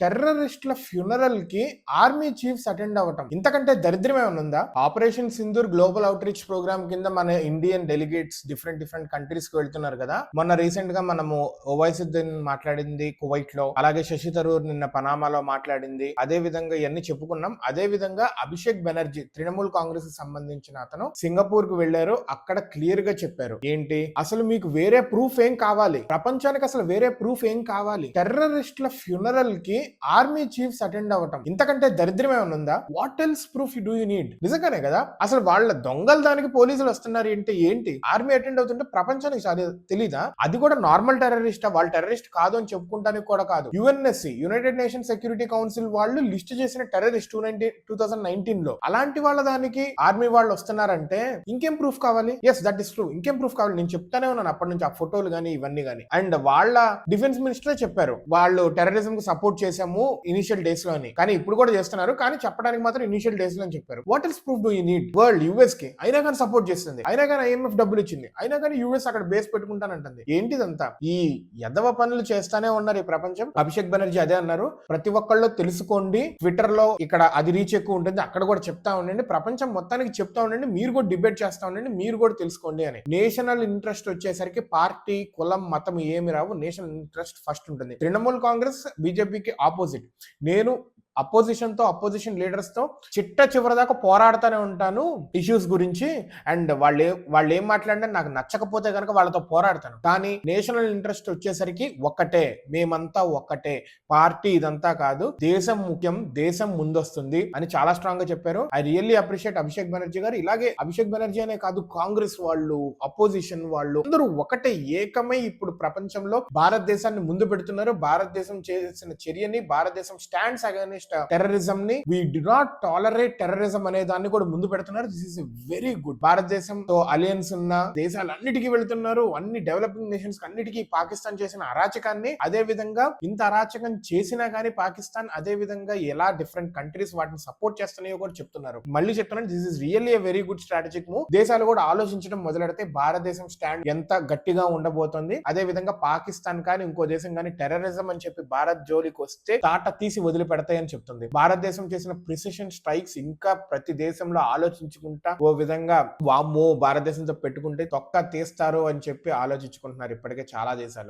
టెర్రరిస్టుల ఫ్యూనరల్కి army chiefs attend అవ్వటం. ఇంతకంటే దరిద్రమే ఉందా operation Sindoor global outreach program కింద మన ఇండియన్ డెలిగేట్స్ డిఫరెంట్ డిఫరెంట్ కంట్రీస్కి వెళ్తున్నారు కదా? మొన్న రీసెంట్గా మనము ఓవైసుద్దీన్ మాట్లాడింది కువైట్లో అలాగే శశి తరూర్ నిన్న పనామాలో మాట్లాడింది. అదే విధంగా ఇవన్నీ చెప్పుకున్నాం. అదే విధంగా అభిషేక్ బెనర్జీ తృణమూల్ కాంగ్రెస్కి సంబంధించిన అతను సింగపూర్కు వెళ్ళారు అక్కడ క్లియర్గా చెప్పారు. ఏంటి? అసలు మీకు వేరే ప్రూఫ్ ఏం కావాలి? ప్రపంచానికి అసలు వేరే ప్రూఫ్ ఏం కావాలి? టెర్రరిస్టుల ఫ్యూనరల్కి ఆర్మీ చీఫ్స్ అటెండ్ అవ్వటం. ఇంతకంటే దరిద్రం ఏమైనా ఉందా? What else proof do you need నిజంగానే కదా? అసలు వాళ్ళ దొంగల దానికి పోలీసులు వస్తున్నారు ఏంటి? ఏంటి? ఆర్మీ అటెండ్ అవుతుంటే ప్రపంచానికి అది తెలీదా? అది కూడా నార్మల్ టెర్రరిస్ట్ వాళ్ళు టెర్రరిస్ట్ కాదు అని చెప్పుకుంటానికి కూడా కాదు. UNSC united nation security council వాళ్ళు లిస్ట్ చేసిన terrorist two ninety two thousand నైన్టీన్లో. అలాంటి వాళ్ళ దానికి ఆర్మీ వాళ్ళు వస్తున్నారంటే ఇంకేం ప్రూఫ్ కావాలి? ఎస్ దట్ ఇస్ ట్రూ ఇంకేం ప్రూఫ్ కావాలి? నేను చెప్తానే ఉన్నాను అప్పటి నుంచి ఆ ఫోటోలు కానీ ఇవన్నీ కానీ అండ్ వాళ్ళ డిఫెన్స్ మినిస్టరే చెప్పారు. వాళ్ళు టెర్రరిజం కు సపోర్ట్ చేసి చేశాము ఇనిషియల్ డేస్లో అని కానీ ఇప్పుడు కూడా చేస్తున్నారు కానీ చెప్పడానికి మాత్రం ఇనిషియల్ డేస్లో అని చెప్పారు what is proof do you need world యుఎస్కి. అయినా కానీ సపోర్ట్ చేస్తుంది. అయినా కానీ ఐఎంఎఫ్ డబ్బులు ఇచ్చింది. అయినా కానీ యుఎస్ అక్కడ బేస్ పెట్టుకుంటానంటుంది. ఏంటిదంతా? ఈ ఎదవ పనులు చేస్తానే ఉన్నారు ఈ ప్రపంచం. అభిషేక్ బెనర్జీ అదే అన్నారు. ప్రతి ఒక్కళ్ళు తెలుసుకోండి. ట్విట్టర్లో ఇక్కడ అది రీచ్ ఎక్కువ ఉంటుంది. అక్కడ కూడా చెప్తా ఉండండి. ప్రపంచం మొత్తానికి చెప్తా ఉండండి. మీరు కూడా డిబేట్ చేస్తా ఉండండి. మీరు కూడా తెలుసుకోండి అని. నేషనల్ ఇంట్రెస్ట్ వచ్చేసరికి పార్టీ కులం మతం ఏమి రావు. నేషనల్ ఇంట్రెస్ట్ ఫస్ట్ ఉంటుంది. తృణమూల్ కాంగ్రెస్ బీజేపీకి ఆపోజిట్ నేను అపోజిషన్తో అపోజిషన్ లీడర్స్తో చిట్ట చివరి దాకా పోరాడుతూనే ఉంటాను ఇష్యూస్ గురించి. అండ్ వాళ్ళు వాళ్ళు ఏం మాట్లాడినా నాకు నచ్చకపోతే కనుక వాళ్ళతో పోరాడతాను. కానీ నేషనల్ ఇంట్రెస్ట్ వచ్చేసరికి ఒక్కటే మేమంతా ఒక్కటే పార్టీ ఇదంతా కాదు. దేశం ముఖ్యం దేశం ముందొస్తుంది అని చాలా స్ట్రాంగ్గా చెప్పారు. I really appreciate Abhishek Banerjee garu. ఇలాగే అభిషేక్ బెనర్జీ అనే కాదు కాంగ్రెస్ వాళ్ళు అపోజిషన్ వాళ్ళు అందరూ ఒకటే ఏకమై ఇప్పుడు ప్రపంచంలో భారతదేశాన్ని ముందు పెడుతున్నారు. భారతదేశం చేసిన చర్యని భారతదేశం స్టాండ్స్ అగేన్స్ట్ టెర్రరిజం ని we do not tolerate terrorism అనే దాన్ని కూడా ముందు పెడుతున్నారు. దిస్ ఇస్ వెరీ గుడ్ భారతదేశంతో అలియన్స్ ఉన్న దేశాలన్నిటికీ వెళ్తున్నారు. అన్ని డెవలపింగ్ నేషన్స్ అన్నిటికీ పాకిస్తాన్ చేసిన అరాచకాన్ని అదే విధంగా ఇంత అరాచకం చేసినా కానీ పాకిస్తాన్ అదే విధంగా ఎలా డిఫరెంట్ కంట్రీస్ వాటిని సపోర్ట్ చేస్తున్నాయో కూడా చెప్తున్నారు. మళ్ళీ చెప్తున్నాను this is really a very good strategic move దేశాలు కూడా ఆలోచించడం మొదలెడితే భారతదేశం స్టాండ్ ఎంత గట్టిగా ఉండబోతోంది. అదే విధంగా పాకిస్తాన్ కానీ ఇంకో దేశం కానీ టెర్రరిజం అని చెప్పి భారత్ జోలికి వస్తే తాట తీసి వదిలిపెడతాయని చెప్తుంది. భారతదేశం చేసిన ప్రిసిషన్ స్ట్రైక్స్ ఇంకా ప్రతి దేశంలో ఆలోచించుకుంటా ఓ విధంగా వామ్మో భారతదేశంతో పెట్టుకుంటే తొక్క తీస్తారు అని చెప్పి ఆలోచించుకుంటున్నారు ఇప్పటికే చాలా దేశాలు.